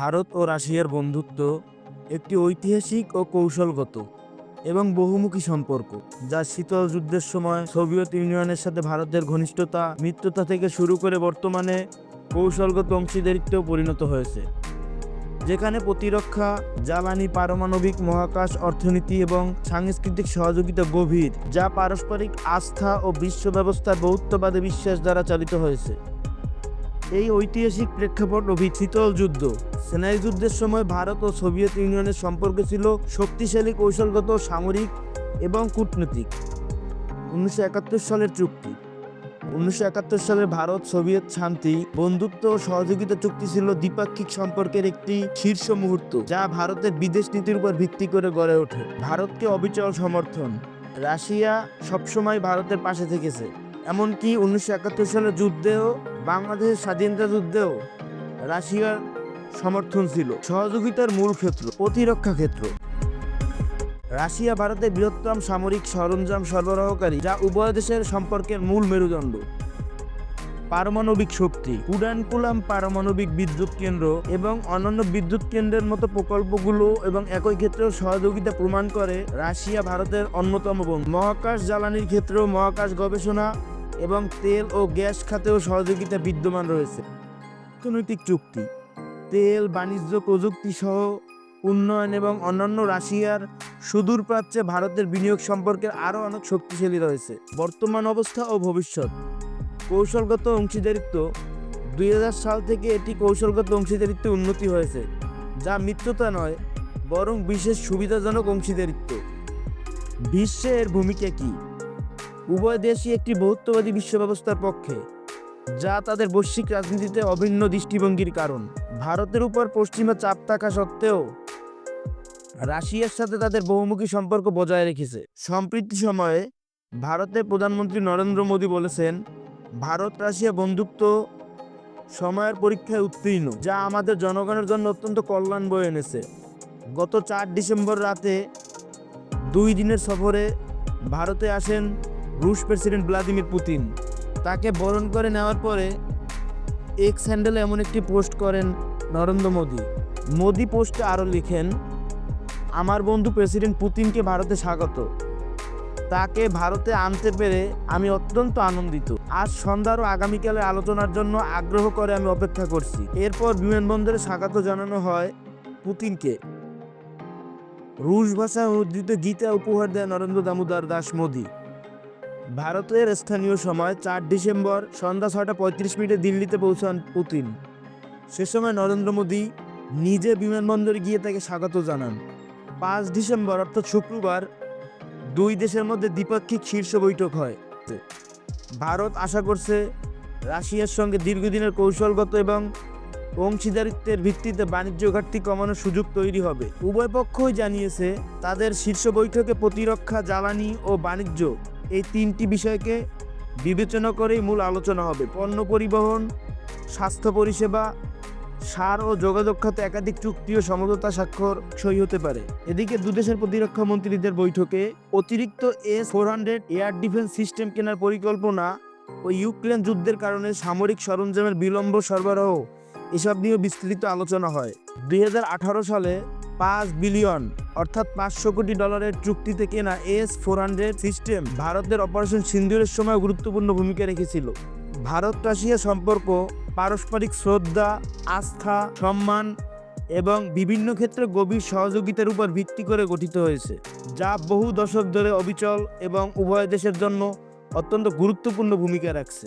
ভারত ও রাশিয়ার বন্ধুত্ব একটি ঐতিহাসিক ও কৌশলগত এবং বহুমুখী সম্পর্ক, যা শীতল যুদ্ধের সময় সোভিয়েত ইউনিয়নের সাথে ভারতের ঘনিষ্ঠতা, মিত্রতা থেকে শুরু করে বর্তমানে কৌশলগত অংশীদারিত্বেও পরিণত হয়েছে, যেখানে প্রতিরক্ষা, জ্বালানি, পারমাণবিক মহাকাশ, অর্থনীতি এবং সাংস্কৃতিক সহযোগিতা গভীর, যা পারস্পরিক আস্থা ও বিশ্ব ব্যবস্থার বহুত্ববাদী বিশ্বাস দ্বারা চালিত হয়েছে। এই ঐতিহাসিক প্রেক্ষাপট অভি শীতল যুদ্ধ। সেনাই যুদ্ধের সময় ভারত ও সোভিয়েত ইউনিয়নের সম্পর্ক ছিল শক্তিশালী, কৌশলগত, সামরিক এবং কূটনৈতিক। উনিশশো একাত্তর সালের চুক্তি। উনিশশো একাত্তর সালে ভারত, সোভিয়েত শান্তি, বন্ধুত্ব ও সহযোগিতা চুক্তি ছিল দ্বিপাক্ষিক সম্পর্কের একটি শীর্ষ মুহূর্ত, যা ভারতের বিদেশ নীতির উপর ভিত্তি করে গড়ে ওঠে। ভারতকে অবিচল সমর্থন। রাশিয়া সবসময় ভারতের পাশে থেকেছে। এমনকি উনিশশো একাত্তর সালের যুদ্ধেও বাংলাদেশের স্বাধীনতা যুদ্ধেও রাশিয়ার সমর্থন ছিল। সহযোগিতার মূল ক্ষেত্র, প্রতিরক্ষা ক্ষেত্র। রাশিয়া ভারতের বৃহত্তম সামরিক সরঞ্জাম সরবরাহকারী, যা উভয় দেশের সম্পর্কের মূল মেরুদণ্ড। পারমাণবিক শক্তি কুডানকুলাম পারমাণবিক বিদ্যুৎ কেন্দ্র এবং অন্যান্য বিদ্যুৎ কেন্দ্রের মতো প্রকল্পগুলো এবং একই ক্ষেত্রেও সহযোগিতা প্রমাণ করে রাশিয়া ভারতের অন্যতম বন্ধু। মহাকাশ জ্বালানির ক্ষেত্রেও মহাকাশ গবেষণা এবং তেল ও গ্যাস খাতেও সহযোগিতা বিদ্যমান রয়েছে। অর্থনৈতিক চুক্তি, তেল, বাণিজ্য প্রযুক্তি সহ উন্নয়ন এবং অন্যান্য রাশিয়ার সুদূর প্রাচ্যে ভারতের বিনিয়োগ সম্পর্কে আরও অনেক শক্তিশালী রয়েছে। বর্তমান অবস্থা ও ভবিষ্যৎ, কৌশলগত অংশীদারিত্ব দু হাজার সাল থেকে এটি কৌশলগত অংশীদারিত্বে উন্নতি হয়েছে, যা মিত্রতা নয়, বরং বিশেষ সুবিধাজনক অংশীদারিত্ব। বিশ্বে এর ভূমিকা কী? উভয় দেশই একটি বহুত্ববাদী বিশ্ব ব্যবস্থার পক্ষে, যা তাদের বৈশ্বিক রাজনীতিতে অভিন্ন দৃষ্টিভঙ্গির কারণ। ভারতের উপর পশ্চিমা চাপ থাকা সত্ত্বেও, রাশিয়ার সাথে তাদের বহুমুখী সম্পর্ক বজায় রেখেছে। সম্প্রতি সময়ে, ভারতের প্রধানমন্ত্রী নরেন্দ্র মোদী বলেছেন, ভারত, রাশিয়া বন্ধুত্ব সময়ের পরীক্ষায় উত্তীর্ণ, যা আমাদের জনগণের জন্য অত্যন্ত কল্যাণ বয়ে এনেছে। গত চার ডিসেম্বর রাতে দুই দিনের সফরে ভারতে আসেন রুশ প্রেসিডেন্ট ভ্লাদিমির পুতিন। তাকে বরণ করে নেওয়ার পরে এক্স হ্যান্ডেলে এমন একটি পোস্ট করেন নরেন্দ্র মোদী। মোদী পোস্টে আরও লিখেন, আমার বন্ধু প্রেসিডেন্ট পুতিনকে ভারতে স্বাগত। তাকে ভারতে আনতে পেরে আমি অত্যন্ত আনন্দিত। আজ সন্ধ্যার ও আগামীকালের আলোচনার জন্য আগ্রহ করে আমি অপেক্ষা করছি। এরপর বিমানবন্দরে স্বাগত জানানো হয় পুতিনকে। রুশ ভাষায় উদ্ধৃত গীতা উপহার দেয় নরেন্দ্র দামোদর দাস মোদী। ভারতের স্থানীয় সময় চার ডিসেম্বর সন্ধ্যা ছটা পঁয়ত্রিশ মিনিটে দিল্লিতে পৌঁছান পুতিন। সে সময় নরেন্দ্র মোদী নিজে বিমানবন্দরে গিয়ে তাকে স্বাগত জানান। পাঁচ ডিসেম্বর, অর্থাৎ শুক্রবার, দুই দেশের মধ্যে দ্বিপাক্ষিক শীর্ষ বৈঠক হয়। ভারত আশা করছে রাশিয়ার সঙ্গে দীর্ঘদিনের কৌশলগত এবং অংশীদারিত্বের ভিত্তিতে বাণিজ্য ঘাটতি কমানোর সুযোগ তৈরি হবে। উভয় পক্ষই জানিয়েছে, তাদের শীর্ষ বৈঠকে প্রতিরক্ষা, জ্বালানি ও বাণিজ্য এই তিনটি বিষয়কে বিবেচনা করেই মূল আলোচনা হবে। পণ্য পরিবহন, স্বাস্থ্য পরিষেবা, সার ও যোগাযোগ খাতে একাধিক চুক্তি ও সমঝোতা স্বাক্ষর সই হতে পারে। এদিকে দুদেশের প্রতিরক্ষা মন্ত্রীদের বৈঠকে অতিরিক্ত S four hundred air defence system কেনার পরিকল্পনা ও ইউক্রেন যুদ্ধের কারণে সামরিক সরঞ্জামের বিলম্ব সরবরাহ এসব নিয়েও বিস্তৃত আলোচনা হয়। দুই হাজার আঠারো সালে পাঁচ বিলিয়ন, অর্থাৎ পাঁচশো কোটি ডলারের চুক্তিতে কেনা এস ফোর সিস্টেম ভারতের অপারেশন সিন্দুরের সময় গুরুত্বপূর্ণ ভূমিকা রেখেছিল। ভারত রাশিয়া সম্পর্ক, পারস্পরিক শ্রদ্ধা, আস্থা, সম্মান এবং বিভিন্ন ক্ষেত্রে গভীর সহযোগিতার উপর ভিত্তি করে গঠিত হয়েছে, যা বহু দশক ধরে অবিচল এবং উভয় দেশের জন্য অত্যন্ত গুরুত্বপূর্ণ ভূমিকা রাখছে।